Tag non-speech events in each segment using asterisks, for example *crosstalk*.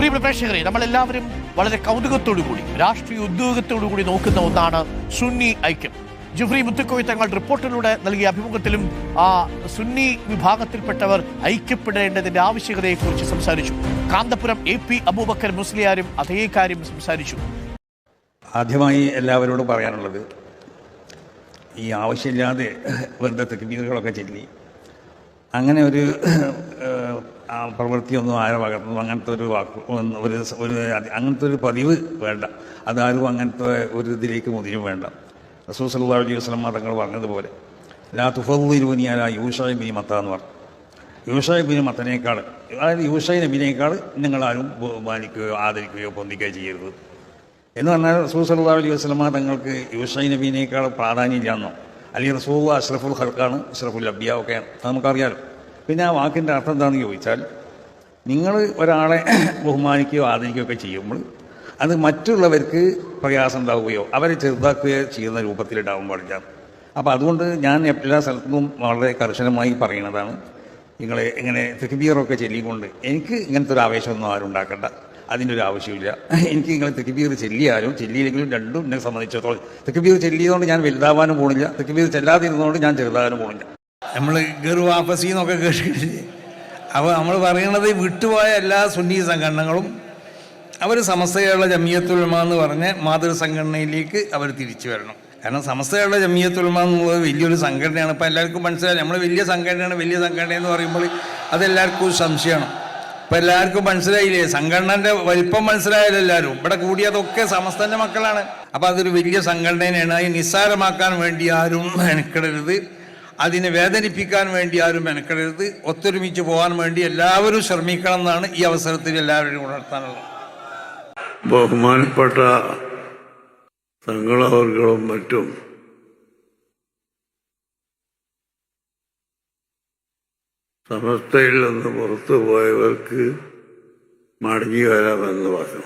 പ്രിയപ്പെട്ട പ്രേക്ഷകരെ നമ്മളെല്ലാവരും വളരെ കൗതുകത്തോടു കൂടി രാഷ്ട്രീയ ഉദ്യോഗത്തോടു കൂടി നോക്കുന്ന ഒന്നാണ് സുന്നി ഐക്യം. ജുഫ്രി മുത്തുക്കോയി തങ്ങൾ റിപ്പോർട്ടിലൂടെ നൽകിയ അഭിമുഖത്തിലും ആ സുന്നി വിഭാഗത്തിൽപ്പെട്ടവർ ഐക്യപ്പെടേണ്ടതിന്റെ ആവശ്യകതയെക്കുറിച്ച് സംസാരിച്ചു. കാന്തപുരം എ പി അബൂബക്കർ മുസ്ലിയാരും അതേ കാര്യം സംസാരിച്ചു. ആദ്യമായി എല്ലാവരോടും പറയാനുള്ളത് ഈ ആവശ്യമില്ലാതെ വെറുതെ തെക്കുബീറുകളൊക്കെ ചൊല്ലി അങ്ങനെ ഒരു പ്രവൃത്തിയൊന്നും ആരും പകർത്തുന്നു? അങ്ങനത്തെ ഒരു വാക്ക് ഒരു ഒരു അങ്ങനത്തെ ഒരു പതിവ് വേണ്ട. അതാരും അങ്ങനത്തെ ഒരു ഇതിലേക്ക് മുതിരും വേണ്ട. റസൂൽ സല്ലാ അലൈഹി വസ്ലം തങ്ങൾ പറഞ്ഞതുപോലെ ലാ തുഫദ്ദിലുനിയാല യൂഷായ് ബിനി മത്ത എന്ന് പറഞ്ഞു. യൂഷായ് ബിനി മത്തനേക്കാൾ അതായത് യൂഷായി നബിനേക്കാൾ നിങ്ങളാരും ബഹുമാനിക്കുകയോ ആദരിക്കുകയോ പൊന്തിക്കുകയോ ചെയ്യരുത്. എന്ന് പറഞ്ഞാൽ റസൂൽ സല്ലാ അലൈഹി വസ്ലമ തങ്ങൾക്ക് യൂഷായ് നബീനേക്കാൾ പ്രാധാന്യമില്ലാന്നോ അല്ലെങ്കിൽ റസൂ അഷ്റഫുൽ ഹർക്കാണ് അഷ്റഫുൽ അബിയ ഒക്കെ അത് നമുക്കറിയാലോ പിന്നെ ആ വാക്കിന്റെ അർത്ഥം എന്താണെന്ന് ചോദിച്ചാൽ നിങ്ങൾ ഒരാളെ *clears throat* ബഹുമാനിക്കുകയോ ആദരിക്കുകയോ ഒക്കെ ചെയ്യുമ്പോൾ അത് മറ്റുള്ളവർക്ക് പ്രയാസം ഉണ്ടാവുകയോ അവരെ ചെറുതാക്കുകയോ ചെയ്യുന്ന രൂപത്തിലുണ്ടാവും പാടില്ല. അപ്പോൾ അതുകൊണ്ട് ഞാൻ എല്ലാ സ്ഥലത്തും വളരെ കർശനമായി പറയുന്നതാണ് നിങ്ങൾ ഇങ്ങനെ തെക്കുബീറൊക്കെ ചെല്ലിക്കൊണ്ട് എനിക്ക് ഇങ്ങനത്തെ ഒരു ആവേശമൊന്നും ആരും ഉണ്ടാക്കണ്ട. അതിന്റെ ഒരു ആവശ്യമില്ല *clears throat* എനിക്ക് നിങ്ങൾ തെക്കുബീർ ചെല്ലിയാലും ചെല്ലിയില്ലെങ്കിലും രണ്ടും എന്നെ സംബന്ധിച്ചിടത്തോളം തെക്കുബീർ ചെല്ലിയതുകൊണ്ട് ഞാൻ വലുതാവാനും പോണില്ല. തെക്കുബീർ ചെല്ലാതിരുന്നതുകൊണ്ട് ഞാൻ ചെറുതാവാനും പോണില്ല. നമ്മൾ ഗറു വാപ്പസി എന്നൊക്കെ കേട്ടിട്ടില്ലേ? അപ്പോൾ നമ്മൾ പറയണത് വിട്ടുപോയ എല്ലാ സുന്നി സംഘടനകളും അവർ സമസ്തയുള്ള ജമിയത്തുൽമ എന്ന് പറഞ്ഞ് മാതൃ സംഘടനയിലേക്ക് അവർ തിരിച്ചു വരണം. കാരണം സമസ്തയുള്ള ജമിയത്തുൽമ എന്നുള്ളത് വലിയൊരു സംഘടനയാണ്. ഇപ്പോൾ എല്ലാവർക്കും മനസ്സിലായി നമ്മൾ വലിയ സംഘടനയാണ്. വലിയ സംഘടന എന്ന് പറയുമ്പോൾ അതെല്ലാവർക്കും സംശയമാണ്. ഇപ്പം എല്ലാവർക്കും മനസ്സിലായില്ലേ? സംഘടനന്റെ വലിപ്പം മനസ്സിലായാലും എല്ലാവരും. ഇവിടെ കൂടിയതൊക്കെ സമസ്തന്റെ മക്കളാണ്. അപ്പോൾ അതൊരു വലിയ സംഘടനയാണ് അത് നിസ്സാരമാക്കാൻ വേണ്ടി ആരും മെനക്കെടരുത്. അതിനെ വേദനിപ്പിക്കാൻ വേണ്ടി ആരും മെനക്കെടരുത്. ഒത്തൊരുമിച്ച് പോകാൻ വേണ്ടി എല്ലാവരും ശ്രമിക്കണം എന്നാണ് ഈ അവസരത്തിൽ എല്ലാവരും ഉണർത്താനുള്ളത് ബഹുമാനപ്പെട്ട തങ്ങളവർകളും മറ്റും സമസ്തയിൽ നിന്ന് പുറത്തു പോയവർക്ക് മടങ്ങി വരാമെന്ന് പറഞ്ഞു.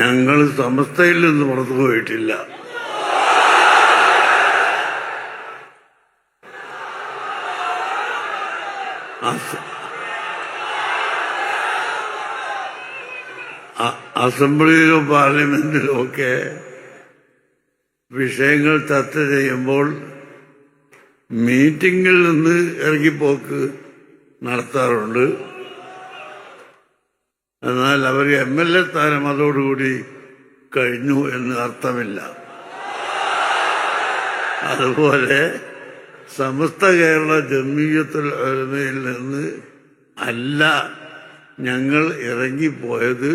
ഞങ്ങൾ സമസ്തയിൽ നിന്ന് പുറത്തു പോയിട്ടില്ല. അസംബ്ലിയിലും പാർലമെന്റിലും ഒക്കെ വിഷയങ്ങൾ ചർച്ച ചെയ്യുമ്പോൾ മീറ്റിംഗിൽ നിന്ന് ഇറങ്ങിപ്പോക്ക് നടത്താറുണ്ട്. എന്നാൽ അവർ എം എൽ എ സ്ഥാനം അതോടുകൂടി കഴിഞ്ഞു എന്ന് അർത്ഥമില്ല. അതുപോലെ സമസ്ത കേരള ജമീയത്തുൽ ഒരുമയിൽ നിന്ന് അല്ല ഞങ്ങൾ ഇറങ്ങിപ്പോയത്.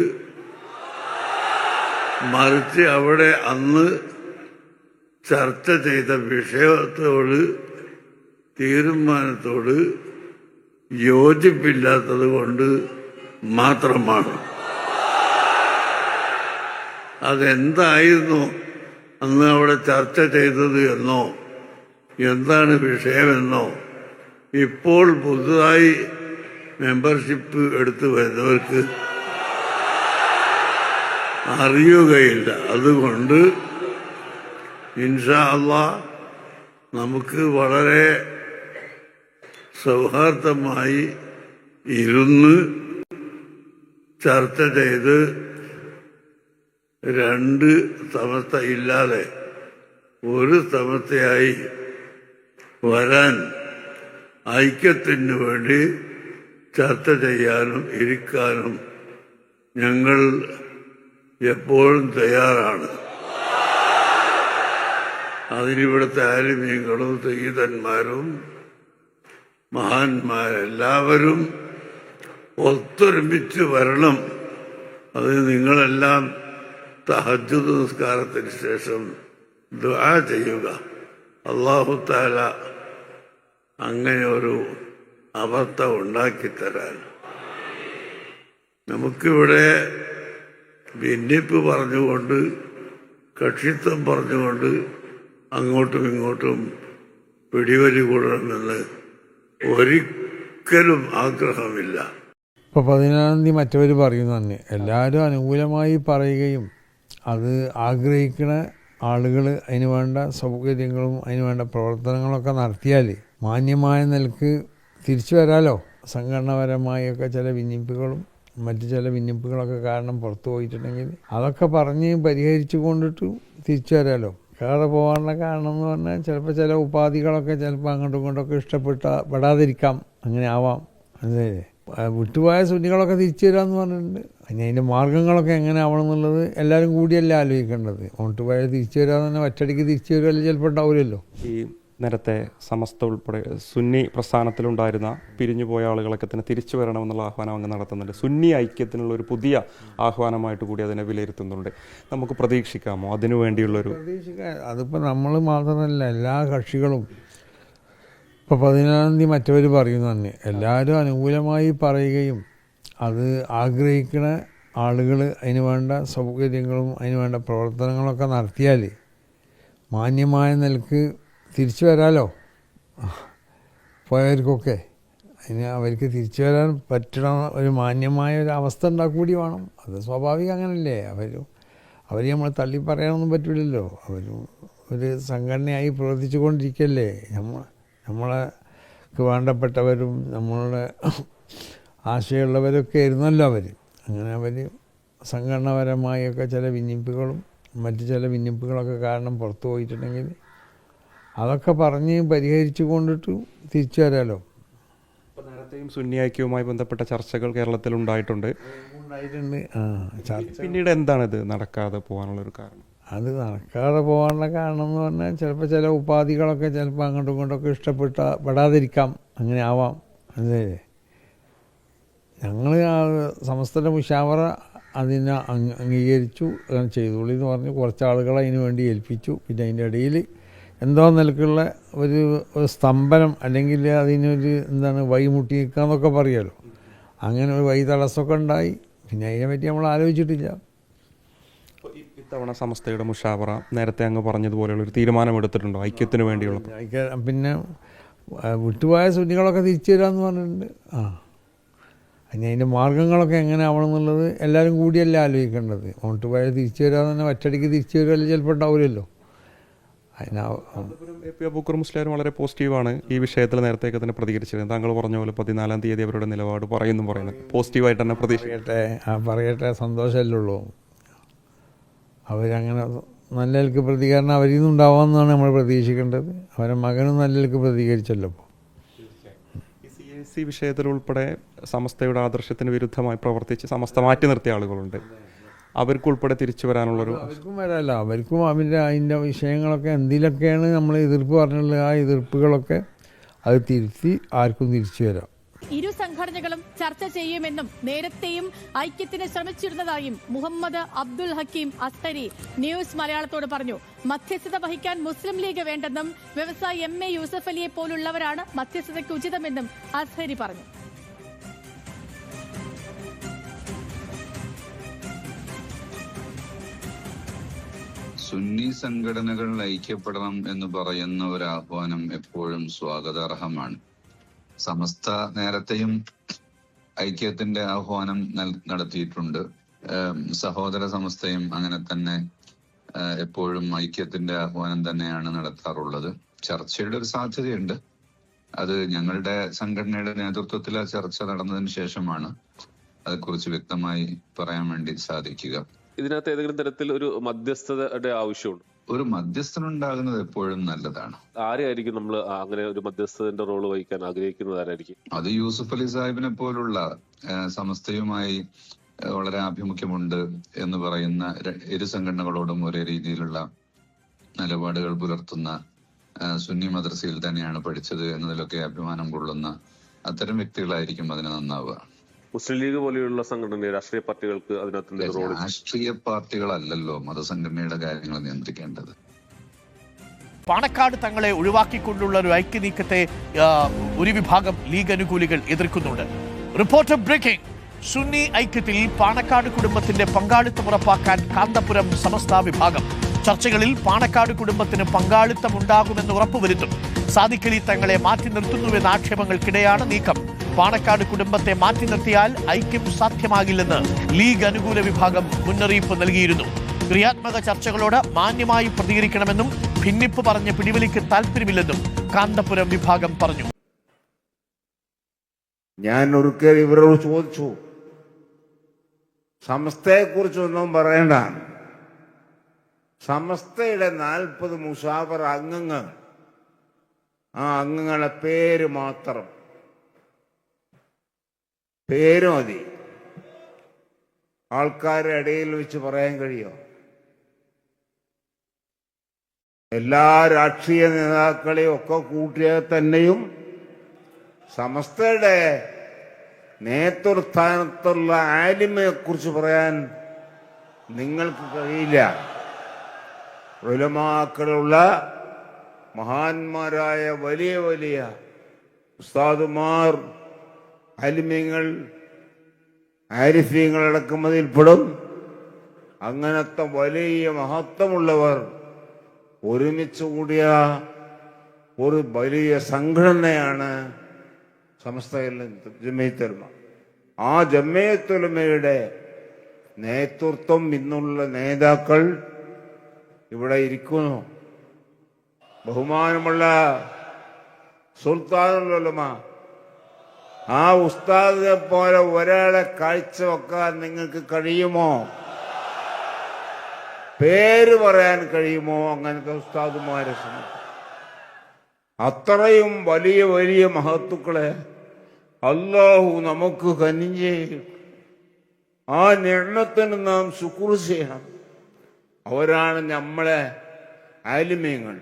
മറിച്ച് അവിടെ അന്ന് ചർച്ച ചെയ്ത വിഷയത്തോട് തീരുമാനത്തോട് യോജിപ്പില്ലാത്തത് കൊണ്ട് മാത്രമാണ്. അതെന്തായിരുന്നു അന്ന് അവിടെ ചർച്ച ചെയ്തത് എന്നോ എന്താണ് വിഷയമെന്നോ ഇപ്പോൾ പുതുതായി മെമ്പർഷിപ്പ് എടുത്തു വരുന്നവർക്ക് അറിയുകയില്ല. അതുകൊണ്ട് ഇൻഷാ അല്ല നമുക്ക് വളരെ സൗഹാർദ്ദമായി ഇരുന്ന് ചർച്ച ചെയ്ത് രണ്ട് സമസ്ത ഇല്ലാതെ ഒരു സമസ്തയായി വരാൻ ഐക്യത്തിന് വേണ്ടി ചർച്ച ചെയ്യാനും ഇരിക്കാനും ഞങ്ങൾ എപ്പോഴും തയ്യാറാണ്. അതിനിവിടുത്തെ ആലിമീങ്ങളും സീതന്മാരും മഹാന്മാരെല്ലാവരും ഒത്തൊരുമിച്ച് വരണം. അത് നിങ്ങളെല്ലാം തഹജ്ജുദ് നിസ്കാരത്തിന് ശേഷം ദ്വാ ചെയ്യുക. അള്ളാഹു താല അങ്ങനെ ഒരു അവസ്ഥ ഉണ്ടാക്കിത്തരാൻ. നമുക്കിവിടെ ഭിന്നിപ്പ് പറഞ്ഞുകൊണ്ട് കക്ഷിത്വം പറഞ്ഞുകൊണ്ട് അങ്ങോട്ടും ഇങ്ങോട്ടും പിടിവലി കൂടണമെന്ന് ഒരിക്കലും ആഗ്രഹമില്ല. ഇപ്പോൾ പതിനാറാം തീയതി മറ്റവർ പറയുന്നു തന്നെ എല്ലാവരും അനുകൂലമായി പറയുകയും അത് ആഗ്രഹിക്കുന്ന ആളുകൾ അതിന് വേണ്ട സൗകര്യങ്ങളും അതിന് വേണ്ട പ്രവർത്തനങ്ങളൊക്കെ നടത്തിയാൽ മാന്യമായ നിലയ്ക്ക് തിരിച്ചു വരാലോ? സംഘടനാപരമായൊക്കെ ചില ഭിന്നിപ്പുകളും മറ്റു ചില ഭിന്നിപ്പുകളൊക്കെ കാരണം പുറത്തു പോയിട്ടുണ്ടെങ്കിൽ അതൊക്കെ പറഞ്ഞ് പരിഹരിച്ചു കൊണ്ടിട്ട് തിരിച്ചു വരാലോ? കേടെ പോകാനുള്ള കാരണം എന്ന് പറഞ്ഞാൽ ചിലപ്പോൾ ചില ഉപാധികളൊക്കെ ചിലപ്പോൾ അങ്ങോട്ടും ഇങ്ങോട്ടൊക്കെ ഇഷ്ടപ്പെട്ട പെടാതിരിക്കാം അങ്ങനെ ആവാം. അതെ. വിട്ടുപോയ സുന്നികളൊക്കെ തിരിച്ചു വരാമെന്ന് പറഞ്ഞിട്ടുണ്ട്. ഇനി അതിന്റെ മാർഗങ്ങളൊക്കെ എങ്ങനെ ആവണം എന്നുള്ളത് എല്ലാവരും കൂടിയല്ല ആലോചിക്കേണ്ടത്. ഓണിട്ട് പോയാൽ തിരിച്ചു വരാൻ തന്നെ ഒറ്റടിക്ക് തിരിച്ചു വരിക ചിലപ്പോൾ ഉണ്ടാവില്ലല്ലോ. ഈ നേരത്തെ സമസ്ത ഉൾപ്പെടെ സുന്നി പ്രസ്ഥാനത്തിലുണ്ടായിരുന്ന പിരിഞ്ഞു പോയ ആളുകളൊക്കെ തന്നെ തിരിച്ചു വരണമെന്നുള്ള ആഹ്വാനം അങ്ങ് നടത്തുന്നുണ്ട്. സുന്നി ഐക്യത്തിനുള്ള ഒരു പുതിയ ആഹ്വാനമായിട്ട് കൂടി അതിനെ വിലയിരുത്തുന്നുണ്ട്. നമുക്ക് പ്രതീക്ഷിക്കാമോ? അതിനു വേണ്ടിയുള്ളൊരു പ്രതീക്ഷിക്കാം അതിപ്പോൾ നമ്മൾ മാത്രമല്ല എല്ലാ കക്ഷികളും. ഇപ്പോൾ പതിനാലാം തീയതി മറ്റവർ പറയുന്നു തന്നെ എല്ലാവരും അനുകൂലമായി പറയുകയും അത് ആഗ്രഹിക്കുന്ന ആളുകൾ അതിന് വേണ്ട സൗകര്യങ്ങളും അതിന് വേണ്ട പ്രവർത്തനങ്ങളൊക്കെ നടത്തിയാൽ മാന്യമായ നിലയ്ക്ക് തിരിച്ചു വരാലോ? പോയവർക്കൊക്കെ അതിന് അവർക്ക് തിരിച്ചു വരാൻ പറ്റണ ഒരു മാന്യമായ ഒരു അവസ്ഥ ഉണ്ടാക്കൂടി വേണം. അത് സ്വാഭാവികം അങ്ങനല്ലേ? അവർ അവർ നമ്മൾ തള്ളി പറയാനൊന്നും പറ്റില്ലല്ലോ അവർ ഒരു സംഘടനയായി പ്രവർത്തിച്ചു കൊണ്ടിരിക്കല്ലേ? നമ്മൾ നമ്മളെ വേണ്ടപ്പെട്ടവരും നമ്മളുടെ ആശയമുള്ളവരൊക്കെ ആയിരുന്നല്ലോ അവർ അങ്ങനെ അവർ സംഘടനാപരമായൊക്കെ ചില വിന്നിപ്പുകളും മറ്റ് ചില വിന്നിപ്പുകളൊക്കെ കാരണം പുറത്തു പോയിട്ടുണ്ടെങ്കിൽ അതൊക്കെ പറഞ്ഞ് പരിഹരിച്ചു കൊണ്ടിട്ട് തിരിച്ചു വരാമല്ലോ നേരത്തെയും സുന്നി ബന്ധപ്പെട്ട ചർച്ചകൾ കേരളത്തിൽ ഉണ്ടായിട്ടുണ്ട്. ഉണ്ടായിട്ടുണ്ട്. ആ ചർച്ച. പിന്നീട് എന്താണ് ഇത് നടക്കാതെ പോകാനുള്ള ഒരു കാരണം? അത് നടക്കാതെ പോകാനുള്ള കാരണം എന്ന് പറഞ്ഞാൽ ചിലപ്പോൾ ചില ഉപാധികളൊക്കെ ചിലപ്പോൾ അങ്ങോട്ടും ഇങ്ങോട്ടൊക്കെ ഇഷ്ടപ്പെട്ട പെടാതിരിക്കാം. അങ്ങനെ ആവാം. അതെ ഞങ്ങൾ സമസ്തന്റെ മുഷാവറ അതിനെ അംഗ- അംഗീകരിച്ചു അങ്ങനെ ചെയ്തോളി എന്ന് പറഞ്ഞ്. കുറച്ച് ആളുകളെ അതിന് വേണ്ടി ഏൽപ്പിച്ചു. പിന്നെ അതിന്റെ ഇടയിൽ എന്തോ നിലക്കുള്ള ഒരു സ്തംഭനം അല്ലെങ്കിൽ അതിനൊരു എന്താണ് വഴി മുട്ടി നിൽക്കുക എന്നൊക്കെ പറയുമല്ലോ അങ്ങനെ ഒരു വഴി തടസ്സമൊക്കെ ഉണ്ടായി. പിന്നെ അതിനെപ്പറ്റി നമ്മൾ ആലോചിച്ചിട്ടില്ല. ഇത്തവണ സമസ്തയുടെ മുഷാവറ നേരത്തെ അങ്ങ് പറഞ്ഞതുപോലെയുള്ള ഒരു തീരുമാനം എടുത്തിട്ടുണ്ടോ? ഐക്യത്തിന് വേണ്ടിയുള്ള? പിന്നെ വിട്ടുപോയ സുന്നികളൊക്കെ തിരിച്ചു തരാമെന്ന് പറഞ്ഞിട്ടുണ്ട്. ആ. ഇനി അതിന്റെ മാർഗങ്ങളൊക്കെ എങ്ങനെ ആവണം എന്നുള്ളത് എല്ലാവരും കൂടിയല്ല ആലോചിക്കേണ്ടത്. അങ്ങോട്ട് പോയാൽ തിരിച്ചു വരാതെ തന്നെ ഒറ്റടിക്ക് തിരിച്ചു വരുമല്ലോ ചിലപ്പോൾ ഉണ്ടാവില്ലല്ലോ അതിനാ അബൂക്കർ മുസ്ലിയാർ വളരെ പോസിറ്റീവാണ് ഈ വിഷയത്തിൽ നേരത്തെയൊക്കെ തന്നെ പ്രതികരിച്ചിരുന്നത്. താങ്കൾ പറഞ്ഞ പോലെ പതിനാലാം തീയതി അവരുടെ നിലപാട് പറയുന്നു പറയുന്നത്. പോസിറ്റീവായിട്ട് തന്നെ പ്രതീക്ഷിക്കട്ടെ ആ പറയട്ടെ സന്തോഷമല്ലേ ഉള്ളൂ. അവരങ്ങനെ നല്ല നിലയ്ക്ക് പ്രതികരണം അവരിൽ നിന്നുണ്ടാവാമെന്നാണ് നമ്മൾ പ്രതീക്ഷിക്കേണ്ടത്. അവരെ മകനും നല്ല പ്രതികരിച്ചല്ലോ ഇപ്പോൾ സി വിഷയത്തിലുൾപ്പെടെ സമസ്തയുടെ ആദർശത്തിന് വിരുദ്ധമായി പ്രവർത്തിച്ച് സമസ്ത മാറ്റി നിർത്തിയ ആളുകളുണ്ട്. അവർക്കുൾപ്പെടെ തിരിച്ചു വരാനുള്ളൊരു അവർക്കും വരാല്ല അവർക്കും അവന്റെ അതിന്റെ വിഷയങ്ങളൊക്കെ എന്തിലൊക്കെയാണ് നമ്മൾ എതിർപ്പ് പറഞ്ഞുള്ളത് ആ എതിർപ്പുകളൊക്കെ അത് തിരുത്തി ആർക്കും തിരിച്ചു വരാം. ഇരു സംഘടനകളും ചർച്ച ചെയ്യുമെന്നും നേരത്തെയും ഐക്യത്തിന് ശ്രമിച്ചിരുന്നതായും മുഹമ്മദ് അബ്ദുൽ ഹക്കീം അസ്തരി ന്യൂസ് മലയാളത്തോട് പറഞ്ഞു. മധ്യസ്ഥത വഹിക്കാൻ മുസ്ലിം ലീഗ് വേണ്ടെന്നും വ്യവസായി എം എ യൂസഫ് അലിയെ പോലുള്ളവരാണ് മധ്യസ്ഥതയ്ക്ക് ഉചിതമെന്നും അസ്ഹരി പറഞ്ഞു. സുന്നി സംഘടനകൾ ഐക്യപ്പെടണം എന്ന് പറയുന്ന ഒരു ആഹ്വാനം എപ്പോഴും സ്വാഗതാർഹമാണ്. സമസ്ത നേരത്തെയും ഐക്യത്തിന്റെ ആഹ്വാനം നടത്തിയിട്ടുണ്ട്. സഹോദര സമസ്തയും അങ്ങനെ തന്നെ എപ്പോഴും ഐക്യത്തിന്റെ ആഹ്വാനം തന്നെയാണ് നടത്താറുള്ളത്. ചർച്ചയുടെ ഒരു സാധ്യതയുണ്ട്. അത് ഞങ്ങളുടെ സംഘടനയുടെ നേതൃത്വത്തിൽ ആ ചർച്ച നടന്നതിന് ശേഷമാണ് അതേക്കുറിച്ച് വ്യക്തമായി പറയാൻ വേണ്ടി സാധിക്കുക. ഇതിനകത്ത് ഏതെങ്കിലും തരത്തിൽ ഒരു മധ്യസ്ഥതയുടെ ആവശ്യമുണ്ട്? ഒരു മധ്യസ്ഥനുണ്ടാകുന്നത് എപ്പോഴും നല്ലതാണ്. ആരെയായിരിക്കും നമ്മൾ അങ്ങനെ ഒരു മധ്യസ്ഥന്റെ റോൾ വഹിക്കാൻ ആഗ്രഹിക്കുന്നത് ആരായിരിക്കും? അത് യൂസുഫ് അലി സാഹിബിനെ പോലുള്ള സമസ്തയുമായി വളരെ ആഭിമുഖ്യമുണ്ട് എന്ന് പറയുന്ന ഇരു സംഘടനകളോടും ഒരേ രീതിയിലുള്ള നിലപാടുകൾ പുലർത്തുന്ന സുന്നി മദ്രസയിൽ തന്നെയാണ് പഠിച്ചത് എന്നതിലൊക്കെ അഭിമാനം കൊള്ളുന്ന അത്തരം വ്യക്തികളായിരിക്കും അതിന് നന്നാവുക. മുസ്ലിം ലീഗ് പോലെയുള്ള സംഘടന രാഷ്ട്രീയ പാർട്ടികൾക്ക് അതിനകത്ത് റോൾ രാഷ്ട്രീയ പാർട്ടികളല്ലല്ലോ മതസംഘടനയുടെ കാര്യങ്ങൾ നിയന്ത്രിക്കേണ്ടത്. പാണക്കാട് തങ്ങളെ ഒഴിവാക്കിക്കൊണ്ടുള്ള ഒരു ഐക്യനീക്കത്തെ ഒരു വിഭാഗം ലീഗ് അനുകൂലികൾ എതിർക്കുന്നുണ്ട്. Reporter breaking. സുന്നി ഐക്യത്തിൽ പാണക്കാട് കുടുംബത്തിന്റെ പങ്കാളിത്തം ഉറപ്പാക്കാൻ കാന്തപുരം സമസ്ത വിഭാഗം. ചർച്ചകളിൽ പാണക്കാട് കുടുംബത്തിന് പങ്കാളിത്തം ഉണ്ടാകുമെന്ന് ഉറപ്പുവരുത്തും. സാദിഖലി തങ്ങളെ മാറ്റി നിർത്തുന്നുവെന്ന ആക്ഷേപങ്ങൾക്കിടെയാണ് നീക്കം. പാണക്കാട് കുടുംബത്തെ മാറ്റി നിർത്തിയാൽ ഐക്യം സാധ്യമാകില്ലെന്ന് ലീഗ് അനുകൂല വിഭാഗം മുന്നറിയിപ്പ് നൽകിയിരുന്നു. ക്രിയാത്മക ചർച്ചകളോട് മാന്യമായി പ്രതികരിക്കണമെന്നും ഭിന്നിപ്പ് പറഞ്ഞ് പിടിവലിക്ക് താല്പര്യമില്ലെന്നും കാന്തപുരം വിഭാഗം പറഞ്ഞു. ഞാൻ ഒരിക്കൽ ഇവരോട് ചോദിച്ചു. സമസ്തയെക്കുറിച്ചൊന്നും പറയണ്ട. സമസ്തയുടെ നാൽപ്പത് മുസാഫർ അംഗങ്ങൾ. ആ അംഗങ്ങളുടെ പേര് മാത്രം. പേര് മതി ആൾക്കാരുടെ ഇടയിൽ വെച്ച് പറയാൻ കഴിയോ? എല്ലാ രാഷ്ട്രീയ നേതാക്കളെയും ഒക്കെ കൂട്ടിയാൽ തന്നെയും സമസ്തയുടെ നേതൃസ്ഥാനത്തുള്ള ആലിമയെ കുറിച്ച് പറയാൻ നിങ്ങൾക്ക് കഴിയില്ല. ഉലമാക്കളുള്ള മഹാന്മാരായ വലിയ വലിയ ഉസ്താദുമാർ ആലിമ്യങ്ങൾ ആരിഫ്യങ്ങൾ അടക്കുന്നതിൽപ്പെടും അങ്ങനത്തെ വലിയ മഹത്വമുള്ളവർ ഒരുമിച്ച് കൂടിയ ഒരു വലിയ സംഘടനയാണ് സമസ്ത ജമ്മയത്തുലമ ആ ജമ്മയത്തുലമയുടെ നേതൃത്വം ഇന്നുള്ള നേതാക്കൾ ഇവിടെ ഇരിക്കുന്നു. ബഹുമാനമുള്ള സുൽത്താനുലമ ആ ഉസ്താദിനെ പോലെ ഒരാളെ കാഴ്ചവെക്കാൻ നിങ്ങൾക്ക് കഴിയുമോ? പേര് പറയാൻ കഴിയുമോ? അങ്ങനത്തെ ഉസ്താദുമാരെ അത്രയും വലിയ വലിയ മഹത്തുക്കളെ അള്ളാഹു നമുക്ക് കനിഞ്ഞ് ആ നിർണത്തിന് നാം ശുക്ർ ചെയ്യണം. അവരാണ് നമ്മളെ ആലിമ്യങ്ങൾ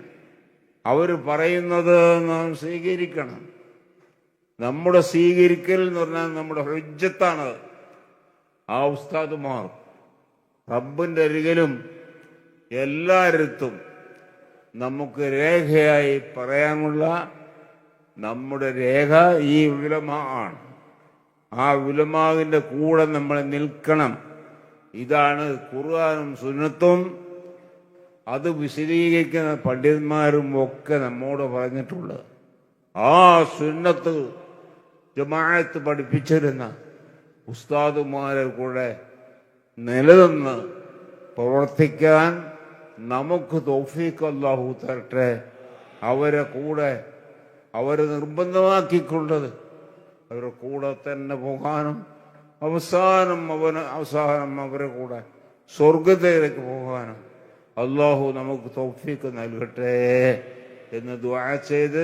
അവർ പറയുന്നത് നാം സ്വീകരിക്കണം. നമ്മുടെ സ്വീകരിക്കൽ എന്ന് പറഞ്ഞാൽ നമ്മുടെ ഹുജ്ജത്താണ് ആ ഉസ്താദുമാർ റബ്ബിന്റെ അരികിലും എല്ലായിടത്തും നമുക്ക് രേഖയായി പറയാനുള്ള നമ്മുടെ രേഖ ഈ ഉലമ ആണ്. ആ ഉലമാവിന്റെ കൂടെ നമ്മൾ നിൽക്കണം. ഇതാണ് ഖുർആാനും സുന്നത്തും. അത് വിശദീകരിക്കുന്ന പണ്ഡിതന്മാരും ഒക്കെ നമ്മോട് പറഞ്ഞിട്ടുള്ളത്. ആ സുന്നത്ത് ജമാഅത്ത് പഠിപ്പിച്ചിരുന്ന ഉസ്താദുമാരെ കൂടെ നിലനിന്ന് പ്രവർത്തിക്കാൻ നമുക്ക് തൗഫീഖ് അല്ലാഹു തരട്ടെ. അവരെ കൂടെ അവരെ നിർബന്ധമാക്കിക്കൊണ്ടത് അവരുടെ കൂടെ തന്നെ പോകാനും അവസാനം അവന് അവസാനം അവരെ കൂടെ സ്വർഗത്തിലേക്ക് പോകാനും അള്ളാഹു നമുക്ക് തൗഫീഖ് നൽകട്ടെ എന്ന് ദുആ ചെയ്ത്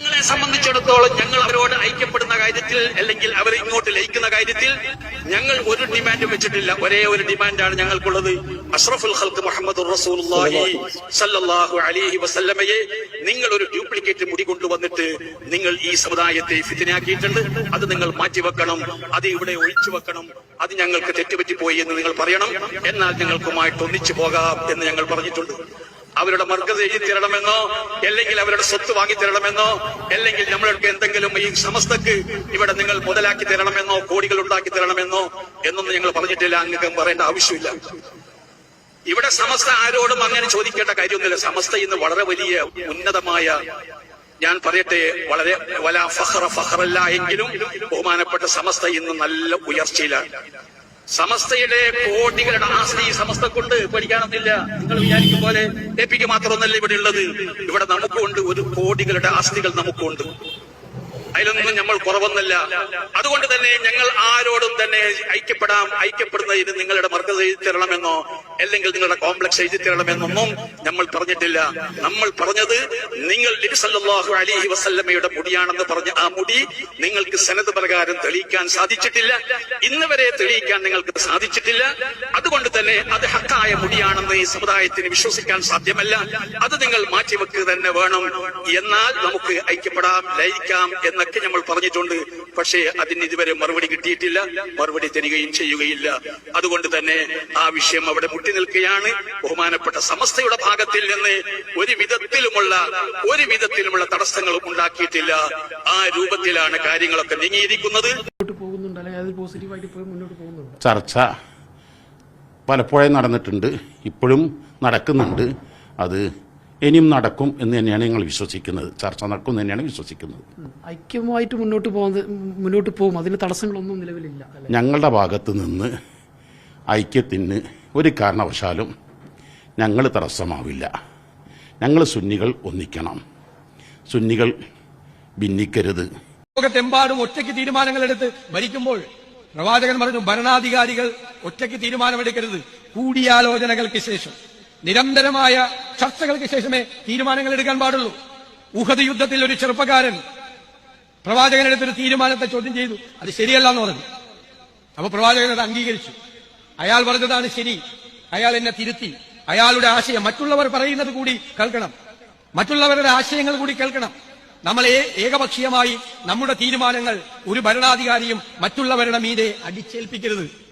ഞങ്ങളെ സംബന്ധിച്ചിടത്തോളം ഞങ്ങൾ അവരോട് ഐക്യപ്പെടുന്ന കാര്യത്തിൽ അല്ലെങ്കിൽ അവരെ ഇങ്ങോട്ട് ലയിക്കുന്ന കാര്യത്തിൽ ഞങ്ങൾ ഒരു ഡിമാൻഡും വെച്ചിട്ടില്ല. ഒരേ ഒരു ഡിമാൻഡാണ് ഞങ്ങൾക്കുള്ളത്. അഷ്റഫുൽ ഹൽക്ക് മുഹമ്മദ് അലൈഹി വസല്ലമയെ നിങ്ങൾ ഒരു ഡ്യൂപ്ലിക്കേറ്റ് മുടി കൊണ്ടുവന്നിട്ട് നിങ്ങൾ ഈ സമുദായത്തെ ഫിത്തിനാക്കിയിട്ടുണ്ട് അത് നിങ്ങൾ മാറ്റിവെക്കണം. അത് ഇവിടെ ഒഴിച്ചു വെക്കണം. അത് ഞങ്ങൾക്ക് തെറ്റുപറ്റിപ്പോയി എന്ന് നിങ്ങൾ പറയണം. എന്നാൽ ഞങ്ങൾക്കുമായിട്ട് ഒന്നിച്ചു പോകാം എന്ന് ഞങ്ങൾ പറഞ്ഞിട്ടുണ്ട്. അവരുടെ മർക്കസ് എഴുതി തരണമെന്നോ അല്ലെങ്കിൽ അവരുടെ സ്വത്ത് വാങ്ങി തരണമെന്നോ അല്ലെങ്കിൽ നമ്മൾക്ക് എന്തെങ്കിലും ഈ സമസ്തക്ക് ഇവിടെ നിങ്ങൾ മുതലാക്കി തരണമെന്നോ കോടികൾ ഉണ്ടാക്കി തരണമെന്നോ എന്നൊന്നും ഞങ്ങൾ പറഞ്ഞിട്ടില്ല അങ്ങ് പറയേണ്ട ആവശ്യമില്ല. ഇവിടെ സമസ്ത ആരോടും അങ്ങനെ ചോദിക്കേണ്ട കാര്യമൊന്നുമില്ല. സമസ്ത ഇന്ന് വളരെ വലിയ ഉന്നതമായ ഞാൻ പറയട്ടെ വളരെ വല ഫഹറ ഫഹറല്ല എങ്കിലും ബഹുമാനപ്പെട്ട സമസ്ത ഇന്ന് നല്ല ഉയർച്ചയിലാണ്. സമസ്തയുടെ കോടികളുടെ ആസ്തി സമസ്ത സമസ്തക്കുണ്ട്. പഠിക്കാനൊന്നില്ല നിങ്ങൾ വിചാരിക്കും പോലെ എ പിക്ക് മാത്രമൊന്നല്ല ഇവിടെ ഉള്ളത്. ഇവിടെ നമുക്കുണ്ട് ഒരു കോടികളുടെ ആസ്തികൾ നമുക്കുണ്ട്. അതിലൊന്നും നമ്മൾ കുറവൊന്നല്ല. അതുകൊണ്ട് തന്നെ ഞങ്ങൾ ആരോടും തന്നെ ഐക്യപ്പെടാം ഐക്യപ്പെടുന്നതിന് നിങ്ങളുടെ മർക്കസ് എഴുതി തരണമെന്നോ അല്ലെങ്കിൽ നിങ്ങളുടെ കോംപ്ലക്സ് എഴുതി തരണമെന്നൊന്നും നമ്മൾ പറഞ്ഞിട്ടില്ല. നമ്മൾ പറഞ്ഞത് നിങ്ങൾ നബി സല്ലല്ലാഹു അലൈഹി വസല്ലമയുടെ മുടിയാണെന്ന് പറഞ്ഞ ആ മുടി നിങ്ങൾക്ക് സനത് പ്രകാരം തെളിയിക്കാൻ സാധിച്ചിട്ടില്ല. ഇന്ന് വരെ തെളിയിക്കാൻ നിങ്ങൾക്ക് സാധിച്ചിട്ടില്ല. അതുകൊണ്ട് തന്നെ അത് ഹക്കായ മുടിയാണെന്ന് ഈ സമുദായത്തിന് വിശ്വസിക്കാൻ സാധ്യമല്ല. അത് നിങ്ങൾ മാറ്റിവെക്കുക തന്നെ വേണം. എന്നാൽ നമുക്ക് ഐക്യപ്പെടാം ലയിക്കാം എന്നൊക്കെ നമ്മൾ പറഞ്ഞിട്ടുണ്ട്. പക്ഷേ അതിന് ഇതുവരെ മറുപടി കിട്ടിയിട്ടില്ല. മറുപടി തരികയും ചെയ്യുകയില്ല. അതുകൊണ്ട് തന്നെ ആ വിഷയം അവിടെ മുട്ടി നിൽക്കുകയാണ്. ബഹുമാനപ്പെട്ട സമസ്തയുടെ ഭാഗത്തിൽ നിന്ന് ഒരു വിധത്തിലുമുള്ള ഒരു വിധത്തിലുമുള്ള തടസ്സങ്ങളും ഉണ്ടാക്കിയിട്ടില്ല. ആ രൂപത്തിലാണ് കാര്യങ്ങളൊക്കെ നീങ്ങിയിരിക്കുന്നത്. ചർച്ച പലപ്പോഴും നടന്നിട്ടുണ്ട്. ഇപ്പോഴും നടക്കുന്നുണ്ട്. അത് ഇനിയും നടക്കും എന്ന് തന്നെയാണ് ഞങ്ങൾ വിശ്വസിക്കുന്നത്. ചർച്ച നടക്കും എന്ന് തന്നെയാണ് വിശ്വസിക്കുന്നത്. ഐക്യമായിട്ട് മുന്നോട്ട് പോകുന്നത് മുന്നോട്ട് പോകും. അതിന് തടസ്സങ്ങളൊന്നും നിലവിലില്ല ഞങ്ങളുടെ ഭാഗത്ത് നിന്ന് ഐക്യത്തിന് ഒരു കാരണവശാലും ഞങ്ങൾ തടസ്സമാവില്ല. ഞങ്ങൾ സുന്നികൾ ഒന്നിക്കണം. സുന്നികൾ ഭിന്നിക്കരുത്. ലോകത്തെമ്പാടും ഒറ്റയ്ക്ക് തീരുമാനങ്ങൾ എടുത്ത് ഭരിക്കുമ്പോൾ പ്രവാചകൻ പറഞ്ഞു ഭരണാധികാരികൾ ഒറ്റയ്ക്ക് തീരുമാനമെടുക്കരുത്. കൂടിയാലോചനകൾക്ക് ശേഷം നിരന്തരമായ ചർച്ചകൾക്ക് ശേഷമേ തീരുമാനങ്ങൾ എടുക്കാൻ പാടുള്ളൂ. ഉഹദ് യുദ്ധത്തിൽ ഒരു ചെറുപ്പക്കാരൻ പ്രവാചകനെടുത്തൊരു തീരുമാനത്തെ ചോദ്യം ചെയ്തു. അത് ശരിയല്ല എന്ന് പറഞ്ഞു. അപ്പൊ പ്രവാചകൻ അത് അംഗീകരിച്ചു. അയാൾ പറഞ്ഞതാണ് ശരി. അയാൾ എന്നെ തിരുത്തി. അയാളുടെ ആശയം മറ്റുള്ളവർ പറയുന്നത് കൂടി കേൾക്കണം. മറ്റുള്ളവരുടെ ആശയങ്ങൾ കൂടി കേൾക്കണം. നമ്മളെ ഏകപക്ഷീയമായി നമ്മുടെ തീരുമാനങ്ങൾ ഒരു ഭരണാധികാരിയും മറ്റുള്ളവരുടെ മീതെ അടിച്ചേൽപ്പിക്കരുത്.